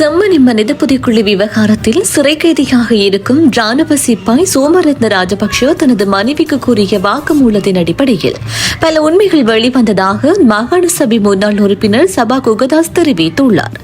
செம்மணி மனித புதைக்குழி விவகாரத்தில் சிறை கைதியாக இருக்கும் ராணுவ சிப்பாய் சோமரத்ன ராஜபக்ஷ தனது மனைவிக்கு கூறிய வாக்குமூலத்தின் அடிப்படையில் பல உண்மைகள் வெளிவந்ததாக மாகாண சபை முன்னாள் உறுப்பினர் சபா குகதாஸ் தெரிவித்துள்ளார்.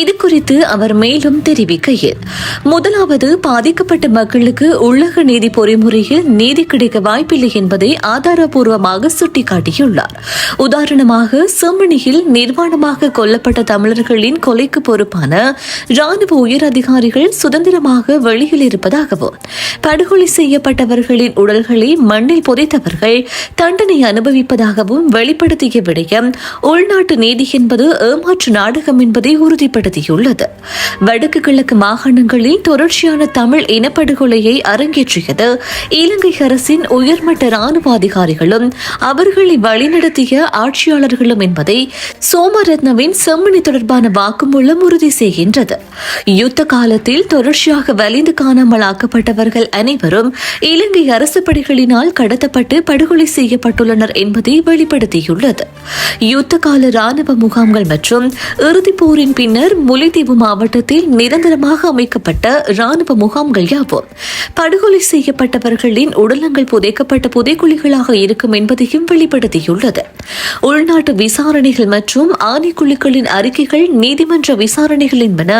இது குறித்து அவர் மேலும் தெரிவிக்கையில் முதலாவது பாதிக்கப்பட்ட மக்களுக்கு உள்ளக நீதி பொறிமுறையில் நீதி கிடைக்க வாய்ப்பில்லை என்பதை ஆதாரபூர்வமாக சுட்டிக்காட்டியுள்ளார். உதாரணமாக செம்மணியில் நிர்வாணமாக கொல்லப்பட்ட தமிழர்களின் கொலைக்கு பொறுப்பான ராணுவ உயர் அதிகாரிகள் சுதந்திரமாக வெளியில் இருப்பதாகவும் படுகொலை செய்யப்பட்டவர்களின் உடல்களை மண்ணில் புதைத்தவர்கள் தண்டனை அனுபவிப்பதாகவும் வெளிப்படுத்திய விடயம் உள்நாட்டு நீதி என்பது ஏமாற்று நாடகம் என்பதை உறுதிப்படுத்தியுள்ளது. வடக்கு கிழக்கு மாகாணங்களில் தொடர்ச்சியான தமிழ் இனப்படுகொலையை அரங்கேற்றியது இலங்கை அரசின் உயர்மட்ட ராணுவ அதிகாரிகளும் அவர்களை வழிநடத்திய ஆட்சியாளர்களும் என்பதை சோமரத்னவின் செம்மணி தொடர்பான வாக்குமூலம் உறுதி செய்கின்றது யுத்த காலத்தில் தொடர்ச்சியாக வலிந்து காணாமல் ஆக்கப்பட்டவர்கள் அனைவரும் இலங்கை அரசு படைகளினால் கடத்தப்பட்டு படுகொலை செய்யப்பட்டுள்ளனர் என்பதை வெளிப்படுத்தியுள்ளது. யுத்த கால ராணுவ முகாம்கள் மற்றும் இறுதிப் போரின் பின்னர் முல்லைத்தீவு மாவட்டத்தில் நிரந்தரமாக அமைக்கப்பட்ட ராணுவ முகாம்கள் யாவும். படுகொலை செய்யப்பட்டவர்களின் உடலங்கள் புதைக்கப்பட்ட புதைக்குழிகளாக இருக்கும் என்பதையும் வெளிப்படுத்தியுள்ளது. உள்நாட்டு விசாரணைகள் மற்றும் ஆணைக்குழுக்களின் அறிக்கைகள் நீதிமன்ற விசாரணைகளின் என்பன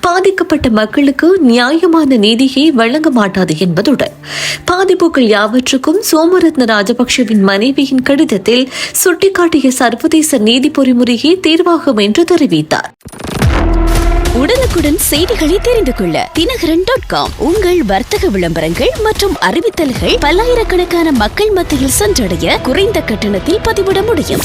பாதிக்கப்பட்ட மக்களுக்கு நியாயமான நீதியை வழங்க மாட்டாது என்பதுடன் பாதிப்புகள் யாவற்றுக்கும் சோமரத்ன ராஜபக்ஷவின் மனைவியின் கடிதத்தில் சுட்டிக்காட்டிய சர்வதேச நீதி பொறிமுறையே தீர்வாகும் என்று தெரிவித்தார். உடனுக்குடன் செய்திகளை தெரிந்து கொள்ள தினகரன் டாட் காம் உங்கள் வர்த்தக விளம்பரங்கள் மற்றும் அறிவித்தல்கள் பல்லாயிரக்கணக்கான மக்கள் மத்தியில் சென்றடைய குறைந்த கட்டணத்தில் பதிவிட முடியும்.